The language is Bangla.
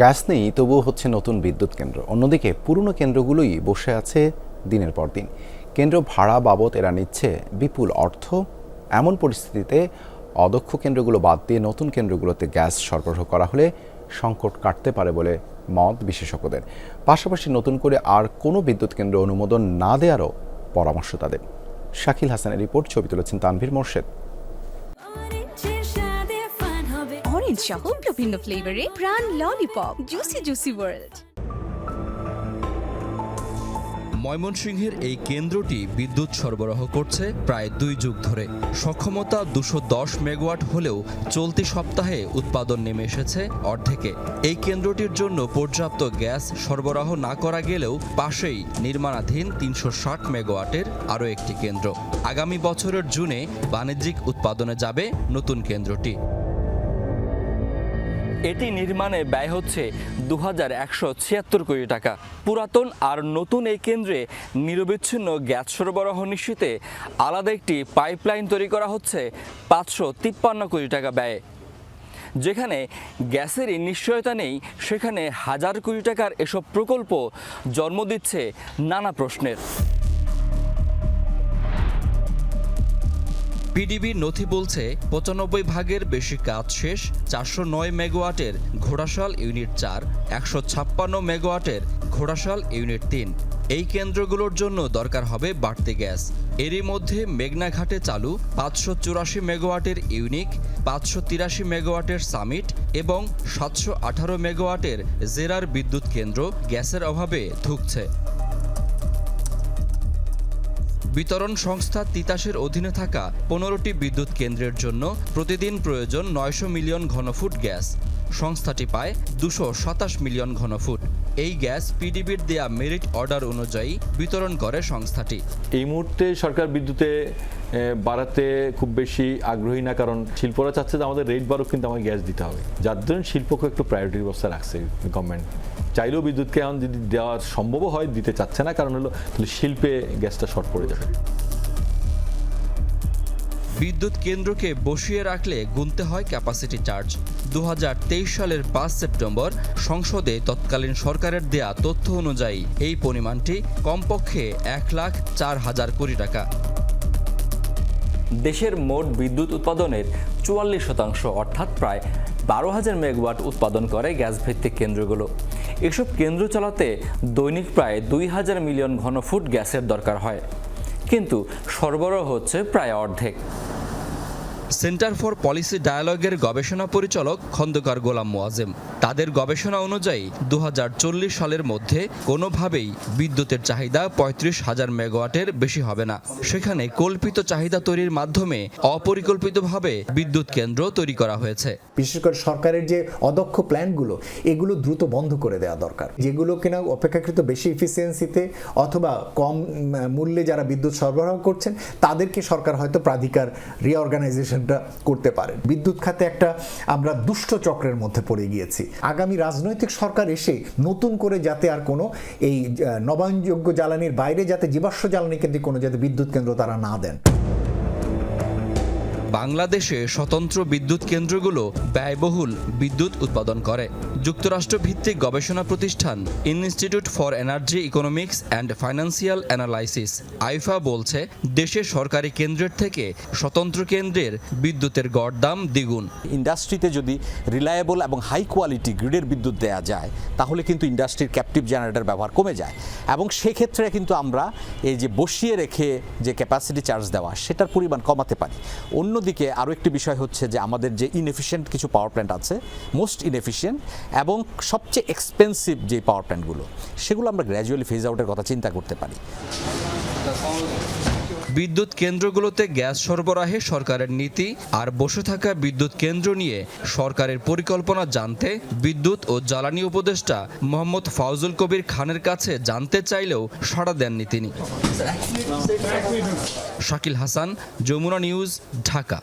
গ্যাস নেই, তবুও হচ্ছে নতুন বিদ্যুৎ কেন্দ্র। অন্যদিকে পুরনো কেন্দ্রগুলোই বসে আছে দিনের পর দিন। কেন্দ্র ভাড়া বাবদ এরা নিচ্ছে বিপুল অর্থ। এমন পরিস্থিতিতে অদক্ষ কেন্দ্রগুলো বাদ দিয়ে নতুন কেন্দ্রগুলোতে গ্যাস সরবরাহ করা হলে সংকট কাটতে পারে বলে মত বিশেষজ্ঞদের। পাশাপাশি নতুন করে আর কোনো বিদ্যুৎ কেন্দ্র অনুমোদন না দেওয়ারও পরামর্শ তাদের। শাকিল হাসানের রিপোর্ট, ছবি তুলেছেন তানভীর মোর্শেদ। অরেঞ্জ সহ বিভিন্ন ফ্লেভারে প্রাণ ললিপপ জুসি জুসি ওয়ার্ল্ড ময়মনসিংহের এই কেন্দ্রটি বিদ্যুৎ সরবরাহ করছে প্রায় দুই যুগ ধরে। সক্ষমতা দুশো দশ মেগাওয়াট হলেও চলতি সপ্তাহে উৎপাদন নেমে এসেছে অর্ধেকে। এই কেন্দ্রটির জন্য পর্যাপ্ত গ্যাস সরবরাহ না করা গেলেও পাশেই নির্মাণাধীন তিনশো ষাট মেগাওয়াটের আরও একটি কেন্দ্র। আগামী বছরের জুনে বাণিজ্যিক উৎপাদনে যাবে নতুন কেন্দ্রটি। এটি নির্মাণে ব্যয় হচ্ছে দু ছিয়াত্তর কোটি টাকা। পুরাতন আর নতুন এই কেন্দ্রে নিরবিচ্ছিন্ন গ্যাস সরবরাহ নিশ্চিতে আলাদা একটি পাইপলাইন তৈরি করা হচ্ছে পাঁচশো তিপ্পান্ন কোটি টাকা ব্যয়ে। যেখানে গ্যাসেরই নিশ্চয়তা নেই, সেখানে হাজার কোটি টাকার এসব প্রকল্প জন্ম দিচ্ছে নানা প্রশ্নের। পিডিবির নথি বলছে, পঁচানব্বই ভাগের বেশি কাজ শেষ, চারশো নয় মেগাওয়াটের ঘোড়াশাল ইউনিট চার, একশো ছাপ্পান্ন মেগাওয়াটের ঘোড়াশাল ইউনিট তিন। এই কেন্দ্রগুলোর জন্য দরকার হবে বাড়তি গ্যাস। এরই মধ্যে মেঘনাঘাটে চালু পাঁচশো চুরাশি মেগাওয়াটের ইউনিক, পাঁচশো তিরাশি মেগাওয়াটের সামিট এবং সাতশো আঠারো মেগাওয়াটের জেরার বিদ্যুৎ কেন্দ্র গ্যাসের অভাবে ধুঁকছে। বিতরণ সংস্থা তিতাসের অধীনে থাকা পনেরোটি বিদ্যুৎ কেন্দ্রের জন্য প্রতিদিন প্রয়োজন নয়শো মিলিয়ন ঘনফুট গ্যাস। সংস্থাটি পায় দুশো সাতাশ মিলিয়ন ঘনফুট। এই গ্যাস পিডিবির দেয়া মেরিট অর্ডার অনুযায়ী বিতরণ করে সংস্থাটি। এই মুহূর্তে সরকার বিদ্যুতে বাড়াতে খুব বেশি আগ্রহী না, কারণ শিল্পরা চাচ্ছে যে আমাদের রেট বাড়ুক, কিন্তু আমাকে গ্যাস দিতে হবে। যার জন্য শিল্পকে একটু প্রায়োরিটির ব্যবস্থা রাখছে গভর্নমেন্ট চাইলেও বিদ্যুৎকে এখন যদি দেওয়া সম্ভব হয় দিতে চাচ্ছে না। কারণ হলো তাহলে শিল্পে গ্যাসটা শর্ট পড়ে যাবে। বিদ্যুৎ কেন্দ্রকে বসিয়ে রাখলে গুনতে হয় ক্যাপাসিটি চার্জ দু সালের পাঁচ সেপ্টেম্বর সংসদে তৎকালীন সরকারের দেয়া তথ্য অনুযায়ী এই পরিমাণটি কমপক্ষে এক লাখ চার হাজার কোটি টাকা। দেশের মোট বিদ্যুৎ উৎপাদনের চুয়াল্লিশ শতাংশ অর্থাৎ প্রায় বারো হাজার মেগাওয়াট উৎপাদন করে গ্যাসভিত্তিক কেন্দ্রগুলো। এসব কেন্দ্র চালাতে দৈনিক প্রায় দুই হাজার মিলিয়ন ঘনফুট গ্যাসের দরকার হয়। কিন্তু সরবরাহ হচ্ছে প্রায় অর্ধেক। সেন্টার ফর পলিসি ডায়ালগের গবেষণা পরিচালক খন্দকার গোলাম মোয়াজেম তাদের গবেষণা অনুযায়ী দু হাজার চল্লিশ সালের মধ্যে কোনোভাবেই বিদ্যুতের চাহিদা পঁয়ত্রিশ হাজার মেগাওয়াটের বেশি হবে না। সেখানে কল্পিত চাহিদা তৈরির মাধ্যমে অপরিকল্পিতভাবে বিদ্যুৎ কেন্দ্র তৈরি করা হয়েছে। বিশেষ করে সরকারের যে অদক্ষ প্ল্যানগুলো, এগুলো দ্রুত বন্ধ করে দেওয়া দরকার। যেগুলো কিনা অপেক্ষাকৃত বেশি ইফিসিয়েন্সিতে অথবা কম মূল্যে যারা বিদ্যুৎ সরবরাহ করছেন, তাদেরকে সরকার হয়তো প্রাধিকার রিঅর্গানাইজেশনটা করতে পারেন। বিদ্যুৎ খাতে একটা আমরা দুষ্ট চক্রের মধ্যে পড়ে গিয়েছি। আগামী রাজনৈতিক সরকার এসে নতুন করে যাতে আর কোনো এই নবায়নযোগ্য জ্বালানির বাইরে যাতে জীবাশ্ম জ্বালানি কেন্দ্রিক কোনো যাতে বিদ্যুৎ কেন্দ্র তারা না দেন। বাংলাদেশে স্বতন্ত্র বিদ্যুৎ কেন্দ্রগুলো ব্যয়বহুল বিদ্যুৎ উৎপাদন করে। যুক্তরাষ্ট্র ভিত্তিক গবেষণা প্রতিষ্ঠান Institute for Energy Economics and Financial Analysis IEEFA, বলছে, দেশে সরকারি কেন্দ্রের থেকে স্বতন্ত্র কেন্দ্রের বিদ্যুতের গড় দাম দ্বিগুণ। ইন্ডাস্ট্রিতে যদি রিলায়েবল এবং হাই কোয়ালিটি গ্রিডের বিদ্যুৎ দেওয়া যায়, তাহলে কিন্তু ইন্ডাস্ট্রির ক্যাপটিভ জেনারেটর ব্যবহার কমে যায়। এবং সেক্ষেত্রে কিন্তু আমরা এই যে বসিয়ে রেখে যে ক্যাপাসিটি চার্জ দেওয়া, সেটার পরিমাণ কমাতে পারি। অন্যদিকে আরও একটি বিষয় হচ্ছে যে আমাদের যে ইনএফিশিয়েন্ট কিছু পাওয়ার প্ল্যান্ট আছে মোস্ট ইনএফিশিয়েন্ট এবং সবচেয়ে এক্সপেন্সিভ যে পাওয়ার প্ল্যান্টগুলো সেগুলো আমরা গ্র্যাজুয়ালি ফেজ আউটের কথা চিন্তা করতে পারি। বিদ্যুৎ কেন্দ্রগুলোতে গ্যাস সরবরাহে সরকারের নীতি আর বসে থাকা বিদ্যুৎ কেন্দ্র নিয়ে সরকারের পরিকল্পনা জানতে বিদ্যুৎ ও জ্বালানি উপদেষ্টা মোহাম্মদ ফাউজুল কবির খানের কাছে জানতে চাইলেও সাড়া দেননি তিনি। শাকিল হাসান, যমুনা নিউজ, ঢাকা।